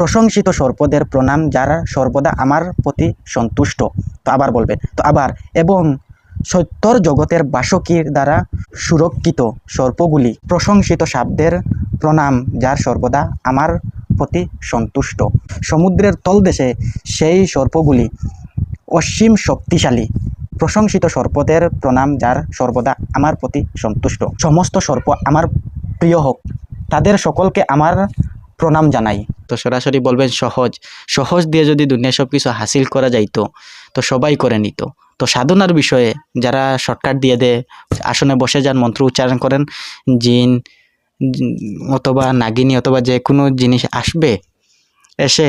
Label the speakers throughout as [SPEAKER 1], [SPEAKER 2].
[SPEAKER 1] প্রশংসিত সর্পদের প্রণাম যারা সর্বদা আমার প্রতি সন্তুষ্ট। তো আবার বলবেন তো আবার, এবং সত্যর জগতের বাসকীর দ্বারা সুরক্ষিত সর্পগুলি, প্রশংসিত শাব্দের প্রণাম যার সর্বদা আমার প্রতি সন্তুষ্ট। সমুদ্রের তলদেশে সেই সর্পগুলি অসীম শক্তিশালী, প্রশংসিত সর্পদের প্রণাম যার সর্বদা আমার প্রতি সন্তুষ্ট। সমস্ত সর্প আমার প্রিয় হোক, তাদের সকলকে আমার প্রণাম জানাই। তো সরাসরি বলবেন সহজ। সহজ দিয়ে যদি দুনিয়া সব কিছু হাসিল করা যাইতো, তো সবাই করে নিত। তো সাধনার বিষয়ে যারা শর্টকাট দিয়ে দেয় আসনে বসে যান, মন্ত্র উচ্চারণ করেন, জিন, অথবা নাগিনী অথবা যে কোনো জিনিস আসবে, এসে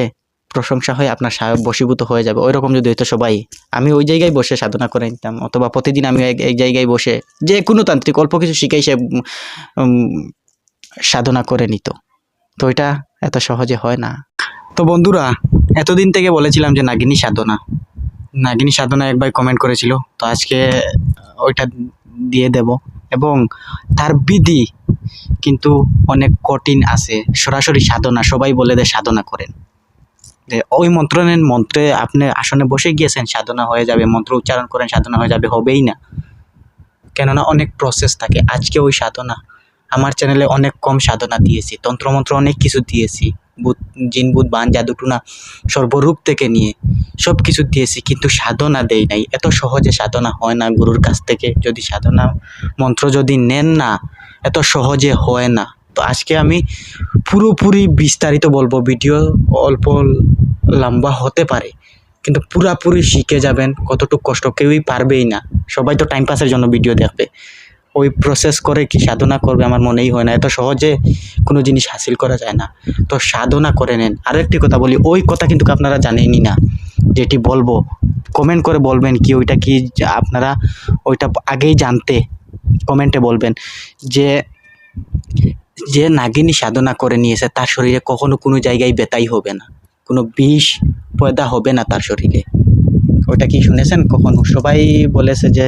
[SPEAKER 1] প্রশংসা হয়ে আপনার বশীভূত হয়ে যাবে। ওই রকম যদি হইতো সবাই, আমি ওই জায়গায় বসে সাধনা করে নিতাম, অথবা প্রতিদিন আমি এক জায়গায় বসে যে কোনো তান্ত্রিক, অল্প কিছু শিখাই সে সাধনা করে নিত। তো এটা এত সহজে হয় না। তো বন্ধুরা, এতদিন থেকে বলেছিলাম যে নাগিনী সাধনা। নাগিনী সাধনা একবার কমেন্ট করেছিল, তো আজকে ওইটা দিয়ে দেব। এবং তার বিধি কিন্তু অনেক কঠিন আছে। সরাসরি সাধনা, সবাই বলে দেয় সাধনা করেন। ওই মন্ত্র নেন মন্ত্রে আপনি আসনে বসে গিয়েছেন, সাধনা হয়ে যাবে, মন্ত্র উচ্চারণ করেন, সাধনা হয়ে যাবে, হবেই না। কেননা অনেক প্রসেস থাকে। আজকে ওই সাধনা আমার চ্যানেলে অনেক কম সাধনা দিয়েছি, তন্ত্রমন্ত্র অনেক কিছু দিয়েছি ভূত জিন ভূত বান জাদুটুনা সর্বরূপ থেকে নিয়ে সব কিছু দিয়েছি, কিন্তু সাধনা দেই নাই। এত সহজে সাধনা হয় না গুরুর কাছ থেকে, যদি সাধনা মন্ত্র যদি নেন না, এত সহজে হয় না। তো আজকে আমি পুরোপুরি বিস্তারিত বলব, ভিডিও অল্প লম্বা হতে পারে, কিন্তু পুরাপুরি শিখে যাবেন, কতটুকু কষ্ট, কেউই পারবেই না। সবাই তো টাইম পাসের জন্য ভিডিও দেখবে। ওই প্রসেস করে কি সাধনা করবে আমার মনেই হয় না। এত সহজে কোনো জিনিস হাসিল করা যায় না। তো সাধনা করে নেন। আরও একটি কথা বলি, ওই কথা কিন্তু আপনারা জানেনই না। যেটি বলব কমেন্ট করে বলবেন কি ওইটা কি আপনারা ওইটা আগেই জানতে কমেন্টে বলবেন যে যে নাগিনী সাধনা করে নিয়েছে তার শরীরে কখনো কোনো জায়গায় বেতাই হবে না। কোনো বিষ পয়দা হবে না তার শরীরে। ওইটা কি শুনেছেন? কখনো? সবাই বলেছে যে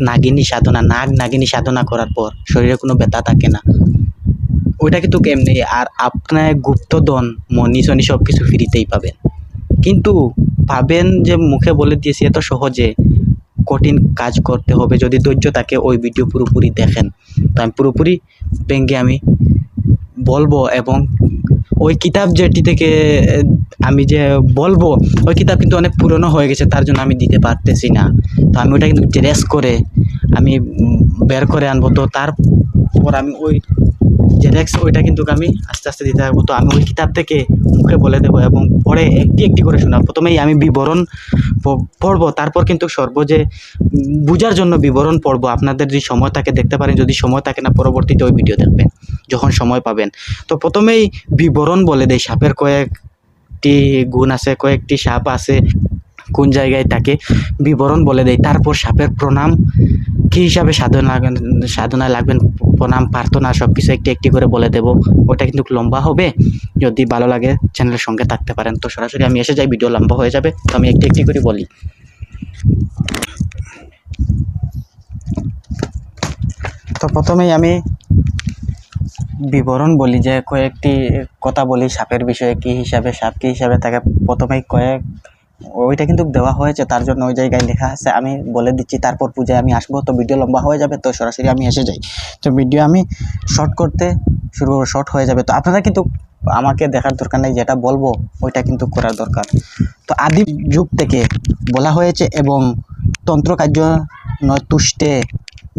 [SPEAKER 1] নাগিনী সাধনা, নাগ নাগিনী সাধনা করার পর শরীরে কোনো ব্যথা থাকে না। ওইটা কিন্তু কেমনি? আর আপনার গুপ্তধন মনি সনি সব কিছু ফ্রিতেই পাবেন। কিন্তু পাবেন যে মুখে বলে দিয়েছি, এত সহজে কঠিন কাজ করতে হবে। যদি ধৈর্য তাকে ওই ভিডিও পুরোপুরি দেখেন। তো আমি পুরোপুরি ব্যাঙ্গে আমি বলব এবং ওই কিতাব যেটি থেকে আমি যে বলব, ওই কিতাব কিন্তু অনেক পুরনো হয়ে গেছে, তার জন্য আমি দিতে পারতেছি না। তো আমি ওটা কিন্তু জেরেস করে, আমি বের করে আনব। তো তারপর আমি ওই জেরেক্স ওইটা কিন্তু আমি আস্তে আস্তে দিতে থাকব তো আমি ওই কিতাব থেকে মুখে বলে দেবো এবং পরে একটি একটি করে শোনাবো। প্রথমেই আমি বিবরণ পড়ব। তারপর কিন্তু সর্ব যে বুঝার জন্য বিবরণ পড়ব। আপনাদের যদি সময় থাকে, দেখতে পারেন। যদি সময় থাকে না, পরবর্তীতে ওই ভিডিও দেখবেন, যখন সময় পাবেন। তো প্রথমেই বিবরণ বলে দেয় সাপের কয়েকটি গুণ আছে, কয়েকটি সাপ আছে। কোন জায়গায় তাকে বিবরণ বলে দেয়। তারপর সাপের প্রণাম কী হিসাবে সাধনা লাগবেন সাধনায় লাগবেন প্রণাম, প্রার্থনা সব কিছু একটি একটি করে বলে দেব। ওটা কিন্তু লম্বা হবে। যদি ভালো লাগে চ্যানেলের সঙ্গে থাকতে পারেন। তো সরাসরি আমি এসে যাই, ভিডিও লম্বা হয়ে যাবে। তো আমি একটি একটি করে বলি। তো প্রথমেই আমি বিবরণ বলি যে কয়েকটি কথা বলি। সাপের বিষয়ে কী হিসাবে, সাপ কী হিসাবে, তাকে প্রথমেই কয়েক ওইটা কিন্তু দেওয়া হয়েছে, তার জন্য ওই জায়গায় লেখা আছে, আমি বলে দিচ্ছি, তারপর পূজায় আমি আসব, তো ভিডিও লম্বা হয়ে যাবে, তো সরাসরি আমি এসে যাই। তো ভিডিও আমি শর্ট করতে শুরু শর্ট হয়ে যাবে। তো আপনারা কিন্তু আমাকে দেখার দরকার নেই, যেটা বলব, ওইটা কিন্তু করার দরকার। তো আদি যুগ থেকে বলা হয়েছে এবং তন্ত্রকার্য নয় তুষ্টে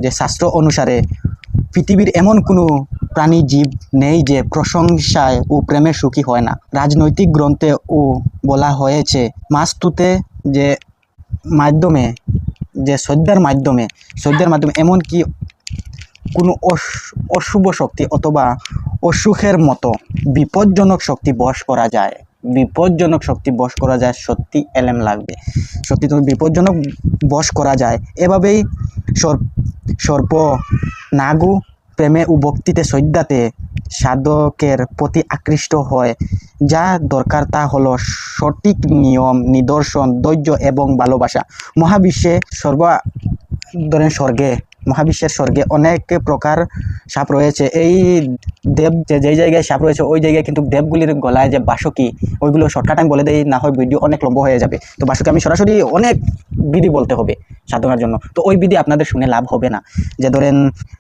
[SPEAKER 1] যে শাস্ত্র অনুসারে পৃথিবীর এমন কোনো প্রাণী জীব নেই যে প্রশংসায় ও প্রেমে সুখী হয় না। রাজনৈতিক গ্রন্থে ও বলা হয়েছে, মাস্তুতে যে মাধ্যমে, যে শ্রদ্ধার মাধ্যমে শ্রদ্ধার মাধ্যমে এমনকি কোনো অশুভ শক্তি অথবা অসুখের মতো বিপজ্জনক শক্তি বশ করা যায়। বিপজ্জনক শক্তি বশ করা যায়, সত্যি এলেম লাগবে। সত্যি তো বিপজ্জনক বশ করা যায়, এভাবেই সর্প নাগু প্রেমে ও ভক্তিতে শ্রদ্ধাতে সাধকের প্রতি আকৃষ্ট হয়। যা দরকার তা হল সঠিক নিয়ম নিদর্শন ধৈর্য এবং ভালোবাসা। মহাবিশ্বে সর্ব ধরেন স্বর্গে মহাবিশ্বের স্বর্গে অনেক প্রকার সাপ রয়েছে। এই দেব যে, যেই জায়গায় সাপ রয়েছে, ওই জায়গায় কিন্তু দেবগুলির গলায় যে বাসকি, ওইগুলো শর্টকাট আমি বলে দেই, না হয় ভিডিও অনেক লম্বা হয়ে যাবে। তো বাসকি আমি সরাসরি অনেক বিধি বলতে হবে সাধনার জন্য। তো ওই বিধি আপনাদের শুনে লাভ হবে না। যে ধরেন,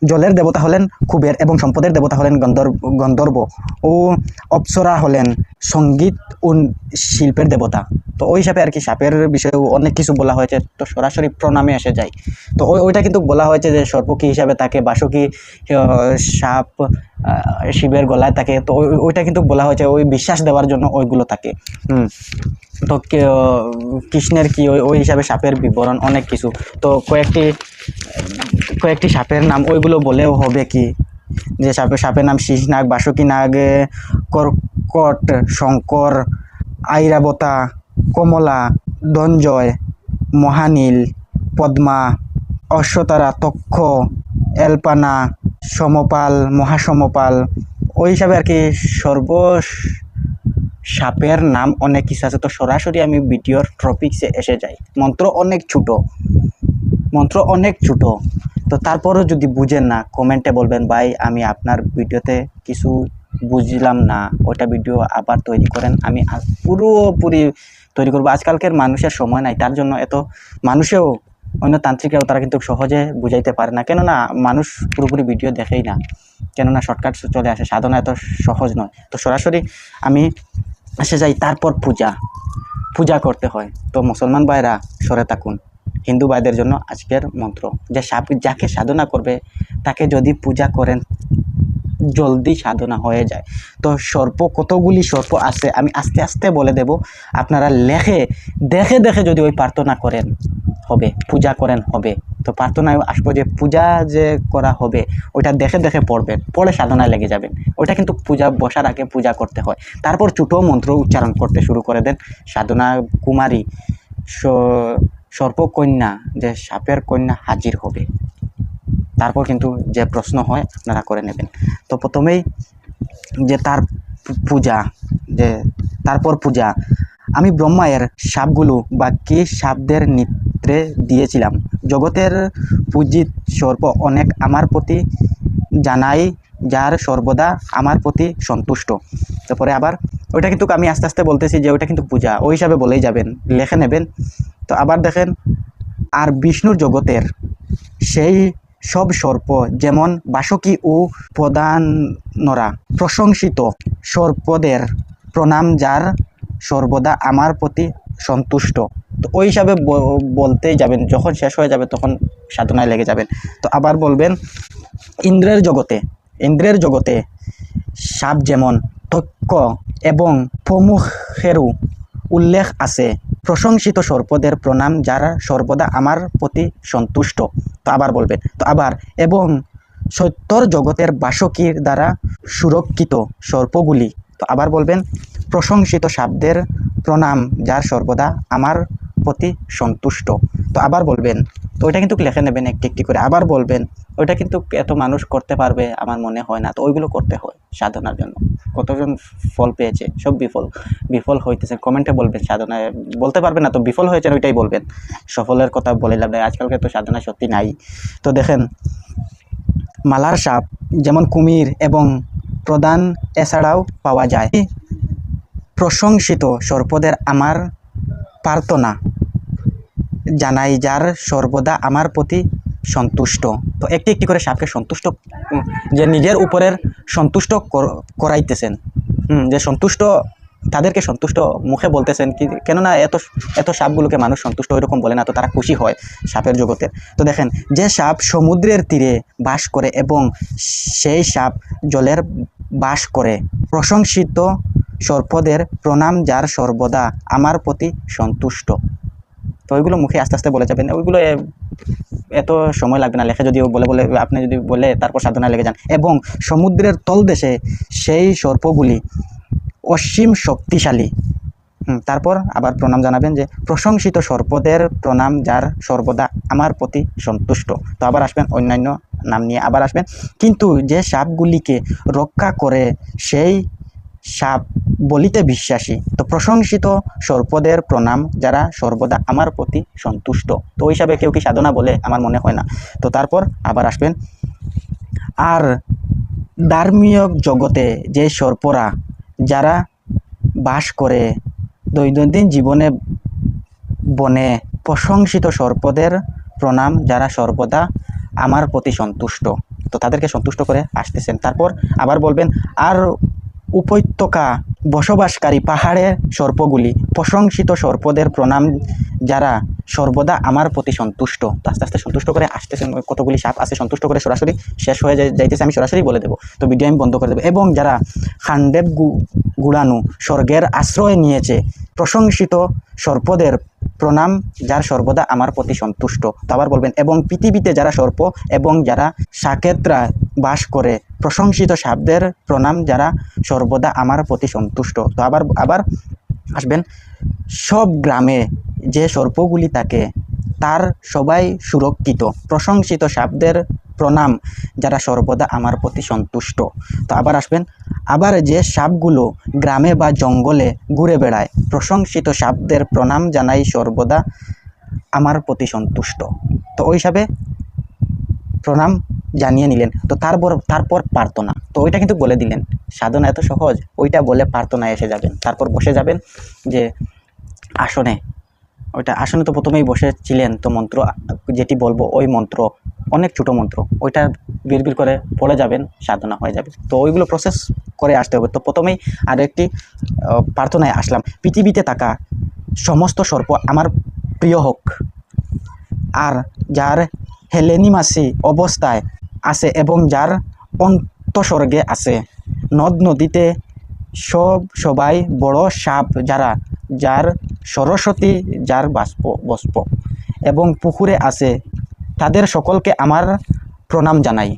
[SPEAKER 1] জলের দেবতা হলেন কুবের এবং সম্পদের দেবতা হলেন গন্ধর্ব গন্ধর্ব। ও অপ্সরা হলেন সংগীত ও শিল্পের দেবতা। তো ওই হিসাবে আর কি সাপের বিষয়েও অনেক কিছু বলা হয়েছে, তো সরাসরি প্রণামে এসে যায়। তো ওই, ওইটা কিন্তু বলা হয়েছে যে সর্পকি হিসাবে তাকে বাসকি সাপ শিবের গলায় তাকে, তো ওই- ওইটা কিন্তু বলা হয়েছে, ওই বিশ্বাস দেওয়ার জন্য ওইগুলো তাকে। হুম। তো কৃষ্ণের কি ওই ওই হিসাবে সাপের বিবরণ অনেক কিছু। তো কয়েকটি কয়েকটি সাপের নাম ওইগুলো বলেও হবে কি? যে সাপে, সাপের নাম শীষ নাগ বাসুকি নাগ কর্কট শঙ্কর, আইরাবতা, কমলা দঞ্জয় মহানীল, পদ্মা, অশ্বতারা, তক্ষ, এলপানা, সমপাল, মহাসমপাল। ওই হিসাবে আর কি সর্ব সাপের নাম অনেক কিছু আছে। তো সরাসরি আমি ভিডিওর টপিক্সে এসে যাই। মন্ত্র অনেক ছোটো। মন্ত্র অনেক ছোটো। তো তারপরও যদি বুঝেন না কমেন্টে বলবেন, ভাই, আমি আপনার ভিডিওতে কিছু বুঝলাম না। ওটা ভিডিও আবার তৈরি করেন, আমি পুরোপুরি তৈরি করব। আজকালকের মানুষের সময় নাই, তার জন্য এত মানুষেও অন্য তান্ত্রিকরাও তারা কিন্তু সহজে বুঝাইতে পারে না। কেননা মানুষ পুরোপুরি ভিডিও দেখেই না, কেননা শর্টকাট চলে আসে, সাধনা এত সহজ নয়। তো সরাসরি আমি এসে যাই, তারপর পূজা পূজা করতে হয়। তো মুসলমান ভাইরা, সরে থাকুন। হিন্দু ভাইদের জন্য আজকের মন্ত্র। যে সাপ যাকে সাধনা করবে, তাকে যদি পূজা করেন, জলদি সাধনা হয়ে যায়। তো সর্প, কতগুলি সর্প আছে, আমি আস্তে আস্তে বলে দেব। আপনারা লেখে, দেখে দেখে যদি ওই প্রার্থনা করেন, হবে, পূজা করেন, হবে। তো প্রার্থনায় আসব যে পূজা যে করা হবে, ওইটা দেখে দেখে পড়বেন, পড়ে সাধনায় লেগে যাবেন। ওইটা কিন্তু পূজা, বসার আগে পূজা করতে হয়। তারপর ছোটো মন্ত্র উচ্চারণ করতে শুরু করে দেন সাধনা কুমারী। সর্পকন্যা যে সাপের কন্যা হাজির হবে। তারপর কিন্তু যে প্রশ্ন হয়, আপনারা করে নেবেন। তো প্রথমেই যে তার পূজা, যে তারপর পূজা। আমি ব্রহ্মায়ের সাপগুলো বা কি সাপদের নিত্রে দিয়েছিলাম। জগতের পূজিত সর্প অনেক আমার প্রতি জানাই, যার সর্বদা আমার প্রতি সন্তুষ্ট। তারপরে আবার, ওইটা কিন্তু আমি আস্তে আস্তে বলতেছি যে ওইটা কিন্তু পূজা। ওই হিসাবে বলেই যাবেন, লেখে নেবেন। তো আবার দেখেন, আর বিষ্ণুর জগতের সেই সব সর্প, যেমন বাসকি ও প্রদানরা, প্রশংসিত সর্পদের প্রণাম যার সর্বদা আমার প্রতি সন্তুষ্ট। তো ওই হিসাবে বলতেই যাবেন, যখন শেষ হয়ে যাবে তখন সাধনায় লেগে যাবেন। তো আবার বলবেন, ইন্দ্রের জগতে ইন্দ্রের জগতে সাপ যেমন তক্ষ এবং প্রমুখেরও উল্লেখ আছে। প্রশংসিত সর্পদের প্রণাম যারা সর্বদা আমার প্রতি সন্তুষ্ট। তো আবার বলবেন, তো আবার, এবং সত্যর জগতের বাসকির দ্বারা সুরক্ষিত সর্পগুলি। তো আবার বলবেন, প্রশংসিত সাপদের প্রণাম যার সর্বদা আমার প্রতি সন্তুষ্ট। তো আবার বলবেন তো ওইটা কিন্তু লিখে নেবেন একটি একটি করে। আবার বলবেন, ওইটা কিন্তু এত মানুষ করতে পারবে, আমার মনে হয় না। তো ওইগুলো করতে হয় সাধনার জন্য। কতজন ফল পেয়েছে? সব বিফল। বিফল হইতেছে। কমেন্টে বলবেন সাধনায় বলতে পারবেন না, তো বিফল হয়েছেন ওইটাই বলবেন। সফলের কথা লাভ নেই। আজকালকে তো সাধনা সত্যি নাই। তো দেখেন, মালার সাপ, যেমন কুমির এবং প্রদান এছাড়াও পাওয়া যায়। প্রশংসিত সর্পদের আমার প্রার্থনা। জানাই, যার সর্বদা আমার প্রতি সন্তুষ্ট। তো একটি একটি করে সাপকে সন্তুষ্ট যে নিজের উপরের সন্তুষ্ট কর- করাইতেছেন। যে সন্তুষ্ট, তাদেরকে সন্তুষ্ট মুখে বলতেছেন কি, কেননা এত এত সাপগুলোকে মানুষ সন্তুষ্ট ওইরকম বলে না, তো তারা খুশি হয় সাপের জগতে। তো দেখেন, যে সাপ সমুদ্রের তীরে বাস করে এবং সেই সাপ জলের বাস করে, প্রশংসিত সর্পদের প্রণাম যার সর্বদা আমার প্রতি সন্তুষ্ট। তো ওইগুলো মুখে আস্তে আস্তে বলে যাবেন। ওইগুলো এত সময় লাগবে না, লেখা যদি বলে বলে, আপনি যদি বলে, তারপর সাধনা লেগে যান। এবং সমুদ্রের তলদেশে সেই সর্পগুলি অসীম শক্তিশালী। তারপর আবার প্রণাম জানাবেন যে, প্রশংসিত সর্পদের প্রণাম যার সর্বদা আমার প্রতি সন্তুষ্ট। তো আবার আসবেন, অন্যান্য নাম নিয়ে আবার আসবেন। কিন্তু যে সাপগুলিকে রক্ষা করে সেই সাপ বলিতে বিশ্বাসী। তো প্রশংসিত সর্পদের প্রণাম যারা সর্বদা আমার প্রতি সন্তুষ্ট। তো ওই হিসাবে কেউ কি সাধনা বলে? আমার মনে হয় না। তো তারপর আবার আসবেন। আর ধার্মীয় জগতে যে সর্পরা যারা বাস করে দৈনন্দিন জীবনে বনে, প্রশংসিত সর্পদের প্রণাম যারা সর্বদা আমার প্রতি সন্তুষ্ট। তো তাদেরকে সন্তুষ্ট করে আসতেছেন। তারপর আবার বলবেন, আর o boi tocar. বসবাসকারী পাহাড়ের সর্পগুলি, প্রশংসিত সর্পদের প্রণাম যারা সর্বদা আমার প্রতি সন্তুষ্ট। আস্তে আস্তে সন্তুষ্ট করে আসতেছেন কতগুলি সাপ আছে, সন্তুষ্ট করে সরাসরি শেষ হয়ে যাইতেছে, আমি সরাসরি বলে দেবো। তো ভিডিও আমি বন্ধ করে দেবো। এবং যারা খান্ডেব গুড়ানু স্বর্গের আশ্রয় নিয়েছে, প্রশংসিত সর্পদের প্রণাম যার সর্বদা আমার প্রতি সন্তুষ্ট। তো আবার বলবেন, এবং পৃথিবীতে যারা সর্প এবং যারা সাকেতরা বাস করে, প্রশংসিত সাপদের প্রণাম যারা সর্বদা আমার প্রতি সন্তুষ্ট। তো আবার আবার আসবেন, সব গ্রামে যে সর্পগুলি থাকে, তার সবাই সুরক্ষিত, প্রশংসিত সাপদের প্রণাম, যারা সর্বদা আমার প্রতি সন্তুষ্ট। তো আবার আসবেন, আবার যে সাপগুলো গ্রামে বা জঙ্গলে ঘুরে বেড়ায়, প্রশংসিত সাপদের প্রণাম জানাই সর্বদা আমার প্রতি সন্তুষ্ট। তো ওই হিসাবে প্রণাম জানিয়ে নিলেন। তো তারপর তারপর প্রার্থনা। তো ওইটা কিন্তু বলে দিলেন। সাধনা এত সহজ, ওইটা বলে প্রার্থনায় এসে যাবেন। তারপর বসে যাবেন যে, আসনে। ওইটা আসনে তো প্রথমেই বসেছিলেন তো মন্ত্র, যেটি বলব ওই মন্ত্র, অনেক ছোটো মন্ত্র। ওইটা বিড়বিড় করে পড়ে যাবেন, সাধনা হয়ে যাবে। তো ওইগুলো প্রসেস করে আসতে হবে। তো প্রথমেই আর একটি প্রার্থনায় আসলাম। পৃথিবীতে থাকা সমস্ত সর্প আমার প্রিয় হোক। আর যার হেলেনিমাসি অবস্থায় আছে এবং যার অন্তঃস্বর্গে আছে। নদ নদীতে সব সবাই বড় সাপ যারা যার সরস্বতী যার বাষ্প, বস্প এবং পুকুরে আছে। তাদের সকলকে আমার প্রণাম জানাই।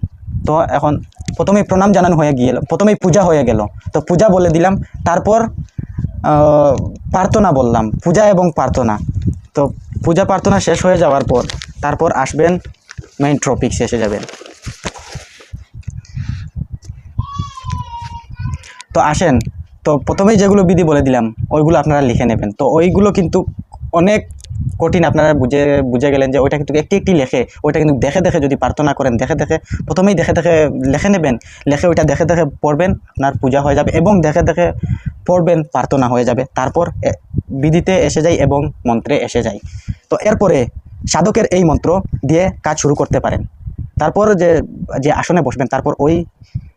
[SPEAKER 1] তো এখন প্রথমে প্রণাম জানানো হয়ে গিয়ে প্রথমেই পূজা হয়ে গেল। তো পূজা বলে দিলাম তারপর প্রার্থনা বললাম, পূজা এবং প্রার্থনা তো পূজা প্রার্থনা শেষ হয়ে যাওয়ার পর তারপর আসবেন মেইন টপিক শেষে যাবেন। তো আসেন, তো প্রথমেই যেগুলো বিধি বলে দিলাম, ওইগুলো আপনারা লিখে নেবেন। তো ওইগুলো কিন্তু অনেক কঠিন আপনারা বুঝে বুঝে গেলেন যে ওইটা কিন্তু একটি একটি লেখে, ওইটা কিন্তু দেখে দেখে যদি প্রার্থনা করেন, দেখে দেখে, প্রথমেই দেখে দেখে লেখে নেবেন, লেখে ওইটা দেখে দেখে পড়বেন, আপনার পূজা হয়ে যাবে এবং দেখে দেখে পড়বেন, প্রার্থনা হয়ে যাবে। তারপর বিধিতে এসে যায় এবং মন্ত্রে এসে যায়। তো এরপরে সাধকের এই মন্ত্র দিয়ে কাজ শুরু করতে পারেন। তারপর যে যে আসনে বসবেন, তারপর ওই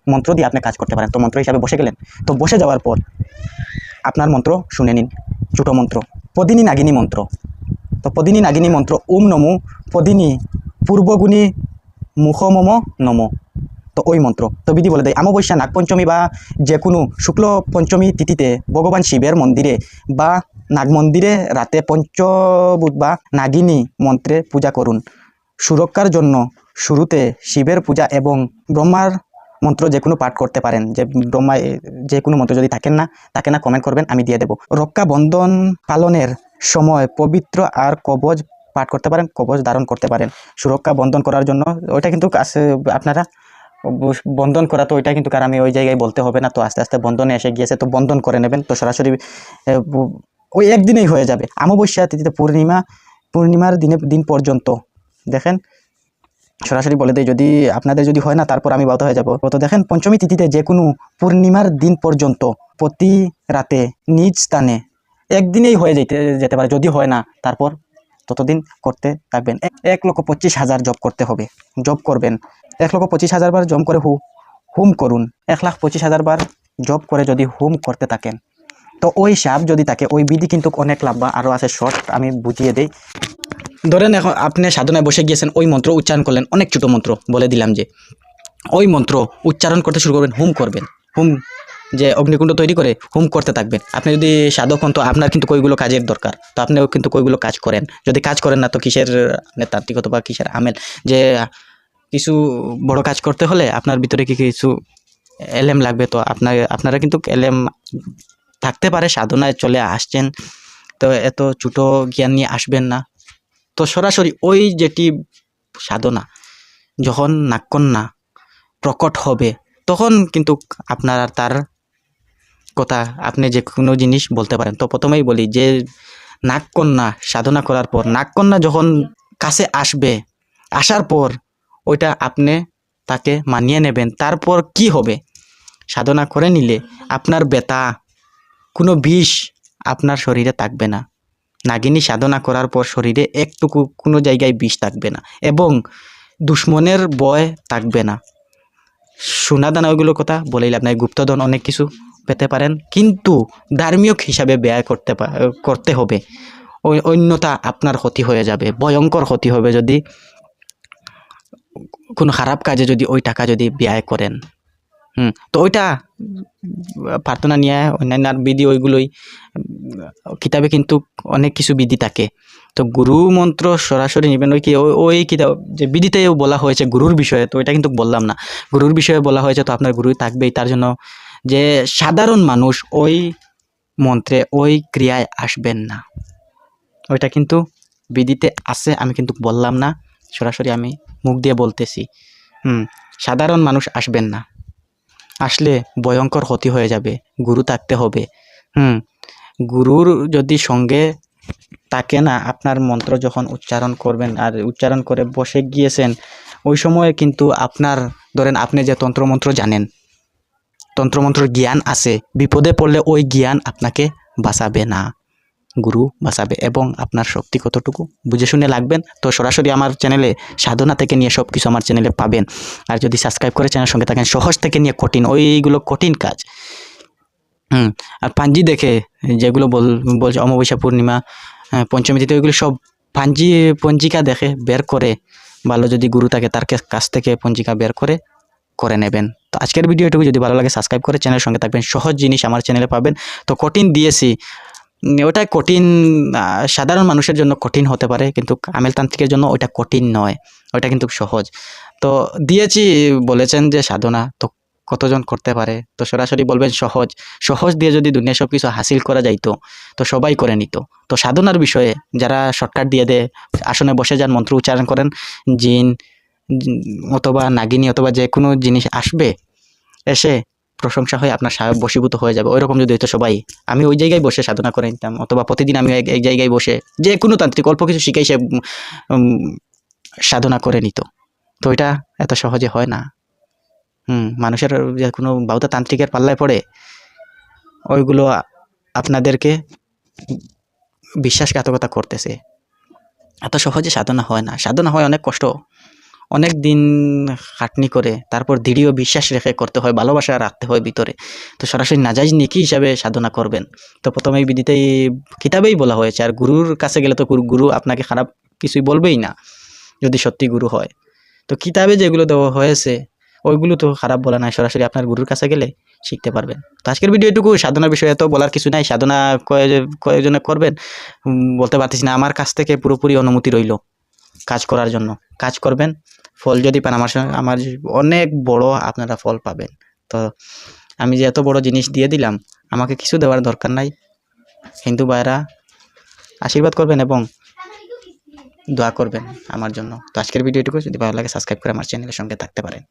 [SPEAKER 1] মন্ত্র দিয়ে আপনি কাজ করতে পারেন। তো মন্ত্র হিসাবে বসে গেলেন। তো বসে যাওয়ার পর আপনার মন্ত্র শুনে নিন। ছোটো মন্ত্র। পদিনী নাগিনী মন্ত্র। তো পদিনী নাগিনী মন্ত্র ওম নমো। পদিনী পূর্বগুণী মুখমম নম। তো ওই মন্ত্র। তো বিধি বলে দেয়, অমাবস্যা, নাগপঞ্চমী বা যে কোনো শুক্ল পঞ্চমী তিথিতে ভগবান শিবের মন্দিরে বা নাগ মন্দিরে রাতে পঞ্চভূত বা নাগিনী মন্ত্রে পূজা করুন। সুরক্ষার জন্য শুরুতে শিবের পূজা এবং ব্রহ্মার মন্ত্র যে কোনো পাঠ করতে পারেন। যে ব্রহ্মা যে কোনো মন্ত্র যদি থাকেন না, তাকে না কমেন্ট করবেন, আমি দিয়ে দেবো। রক্ষা বন্ধন পালনের সময় পবিত্র আর কবজ পাঠ করতে পারেন, কবজ ধারণ করতে পারেন। সুরক্ষা বন্ধন করার জন্য, ওইটা কিন্তু আপনারা বন্ধন করা তো ওইটা কিন্তু কারণ আমি ওই জায়গায় বলতে হবে না, তো আস্তে আস্তে বন্ধনে এসে গিয়েছে, তো বন্ধন করে নেবেন। তো সরাসরি ওই একদিনেই হয়ে যাবে। অমাবস্যা, তিথিতে পূর্ণিমা, পূর্ণিমার দিনে, দিন পর্যন্ত। দেখেন, সরাসরি বলে দেয় যদি আপনাদের যদি হয় না, তারপর আমি বাধা হয়ে যাব। তো দেখেন, পঞ্চমী তিথিতে যে কোনো পূর্ণিমার দিন পর্যন্ত, প্রতি রাতে নিজ স্থানে একদিনেই হয়ে যেতে যেতে পারে, যদি হয় না, তারপর ততদিন করতে থাকবেন। এক- লক্ষ পঁচিশ হাজার জব করতে হবে। জব করবেন। এক লক্ষ পঁচিশ হাজার বার জব করে হু হুম করুন। এক লাখ পঁচিশ হাজার বার জব করে যদি হুম করতে থাকেন তো ওই সাপ যদি থাকে ওই বিধি কিন্তু অনেক লাভ বা আরও আছে শর্ট, আমি বুঝিয়ে দিই। ধরেন এখন আপনি সাধনায় বসে গিয়েছেন, ওই মন্ত্র উচ্চারণ করলেন, অনেক ছোটো মন্ত্র বলে দিলাম যে, ওই মন্ত্র উচ্চারণ করতে শুরু করবেন, হুম করবেন। হুম যে অগ্নিকুণ্ড তৈরি করে হুম করতে থাকবেন। আপনি যদি সাধক হন, তো আপনার কিন্তু কইগুলো কাজের দরকার। তো আপনিও কিন্তু কইগুলো কাজ করেন। যদি কাজ করেন না, তো কিসের আপনার তাত্ত্বিকতা বা কিসের আমেল? যে কিছু বড় কাজ করতে হলে আপনার ভিতরে কি কিছু এলএম লাগবে? তো আপনার, আপনারা কিন্তু এলএম থাকতে পারে, সাধনায় চলে আসছেন। তো এত ছোটো জ্ঞান নিয়ে আসবেন না। তো সরাসরি ওই যেটি সাধনা, যখন নাগকন্যা প্রকট হবে, তখন কিন্তু আপনার তার কথা আপনি যে কোনো জিনিস বলতে পারেন। তো প্রথমেই বলি যে, নাগকন্যা সাধনা করার পর, নাগকন্যা যখন কাছে আসবে, আসার পর ওইটা আপনি তাকে মানিয়ে নেবেন। তারপর কি হবে? সাধনা করে নিলে আপনার বেতা কোনো বিষ আপনার শরীরে থাকবে না। নাগিনী সাধনা করার পর শরীরে একটুকু কোনো জায়গায় বিষ থাকবে না এবং দুশ্মনের বয় থাকবে না। সোনাদানা ওইগুলোর কথা বলেই লাভ নাই, গুপ্তধন অনেক কিছু পেতে পারেন, কিন্তু ধার্মিক হিসাবে ব্যয় করতে করতে হবে। অন্যতা আপনার ক্ষতি হয়ে যাবে, ভয়ঙ্কর ক্ষতি হবে যদি কোনো খারাপ কাজে যদি ওই টাকা যদি ব্যয় করেন। হুম, তো ওইটা প্রার্থনা নিয়ে, অন্যান্য বিধি ওইগুলোই, কিতাবে কিন্তু অনেক কিছু বিধি থাকে। তো গুরু মন্ত্র সরাসরি নেবেন, ওই কি ওই- ওই কিতাব, যে বিধিতেও বলা হয়েছে গুরুর বিষয়ে, তো এটা কিন্তু বললাম না। গুরুর বিষয়ে বলা হয়েছে তো আপনার গুরুই থাকবেই, তার জন্য যে সাধারণ মানুষ ওই মন্ত্রে, ওই ক্রিয়ায় আসবেন না। ওইটা কিন্তু বিধিতে আছে, আমি কিন্তু বললাম না, সরাসরি আমি মুখ দিয়ে বলতেছি। হুম, সাধারণ মানুষ আসবেন না। আসলে ভয়ঙ্কর ক্ষতি হয়ে যাবে, গুরু থাকতে হবে। হুম, গুরুর যদি সঙ্গে তাকে না, আপনার মন্ত্র যখন উচ্চারণ করবেন আর উচ্চারণ করে বসে গিয়েছেন, ওই সময়ে কিন্তু আপনার, ধরেন আপনি যে তন্ত্রমন্ত্র জানেন, তন্ত্রমন্ত্রর জ্ঞান আছে, বিপদে পড়লে ওই জ্ঞান আপনাকে বাঁচাবে না। গুরু বাঁচাবে এবং আপনার শক্তি কতটুকু? বুঝে শুনে লাগবেন? তো সরাসরি আমার চ্যানেলে সাধনা থেকে নিয়ে সব কিছু আমার চ্যানেলে পাবেন। আর যদি সাবস্ক্রাইব করে চ্যানেল সঙ্গে থাকেন, সহজ থেকে নিয়ে কঠিন, ওইগুলো কঠিন কাজ। হুম, আর পাঞ্জি দেখে যেগুলো বল, বলছে অমাবস্যা পূর্ণিমা পঞ্চমী তিথি ওইগুলো সব পাঞ্জি পঞ্জিকা দেখে বের করে, ভালো যদি গুরু থাকে তার কাছ থেকে পঞ্জিকা বের করে করে নেবেন। তো আজকের ভিডিওটুকু যদি ভালো লাগে সাবস্ক্রাইব করে চ্যানেলের সঙ্গে থাকবেন, সহজ জিনিস আমার চ্যানেলে পাবেন। তো কঠিন দিয়েছি ওটা কঠিন সাধারণ মানুষের জন্য কঠিন হতে পারে, কিন্তু আমেলতান্ত্রিকের জন্য ওইটা কঠিন নয়, ওইটা কিন্তু সহজ। তো দিয়েছি, বলেছেন যে সাধনা, তো কতজন করতে পারে? তো সরাসরি বলবেন সহজ সহজ দিয়ে যদি দুনিয়া সব কিছু হাসিল করা যাইতো, তো সবাই করে নিত। তো সাধনার বিষয়ে যারা শর্টকাট দিয়ে দেয়, আসনে বসে যান, মন্ত্র উচ্চারণ করেন, জিন অথবা নাগিনী অথবা যে কোনো জিনিস আসবে, এসে প্রশংসা হয়ে আপনার সাহেব বশীভূত হয়ে যাবে। ওইরকম যদি হইতো সবাই, আমি ওই জায়গায় বসে সাধনা করে নিতাম। অথবা প্রতিদিন আমি এক জায়গায় বসে যে কোনো তান্ত্রিক, অল্প কিছু শিখাই সে সাধনা করে নিত। তো এটা এত সহজে হয় না। হুম, মানুষের যে কোনো বাউতা তান্ত্রিকের পাল্লায় পড়ে, ওইগুলো আপনাদেরকে বিশ্বাসঘাতকতা করতেছে। এত সহজে সাধনা হয় না। সাধনা হয় অনেক কষ্ট। অনেক দিন খাটনি করে, তারপর দৃঢ় বিশ্বাস রেখে করতে হয়, ভালোবাসা রাখতে হয় ভিতরে। তো সরাসরি নাজাইজ নিকি হিসাবে সাধনা করবেন। তো প্রথমে এই বিধিতেই কিতাবেই বলা হয়েছে, আর গুরুর কাছে গেলে তো গুরু- আপনাকে খারাপ কিছুই বলবেই না, যদি সত্যি গুরু হয়। তো কিতাবে যেগুলো দেওয়া হয়েছে, ওইগুলো তো খারাপ বলা নাই, সরাসরি আপনার গুরুর কাছে গেলে শিখতে পারবেন। তো আজকের ভিডিও এটুকু সাধনার বিষয়ে তো বলার কিছু নাই, সাধনা কয়ে- কয়েকজনে করবেন? বলতে পারতেছি না, আমার কাছ থেকে পুরোপুরি অনুমতি রইল। কাজ করার জন্য। কাজ করবেন, ফল যদি পান, আমার সঙ্গে আমার অনেক বড় আপনারা ফল পাবেন। তো আমি যে এত বড় জিনিস দিয়ে দিলাম, আমাকে কিছু দেওয়ার দরকার নাই। হিন্দু ভাইরা আশীর্বাদ করবেন এবং দোয়া করবেন আমার জন্য। তো আজকের ভিডিওটুকু যদি ভালো লাগে সাবস্ক্রাইব করে আমার চ্যানেলের সঙ্গে থাকতে পারেন।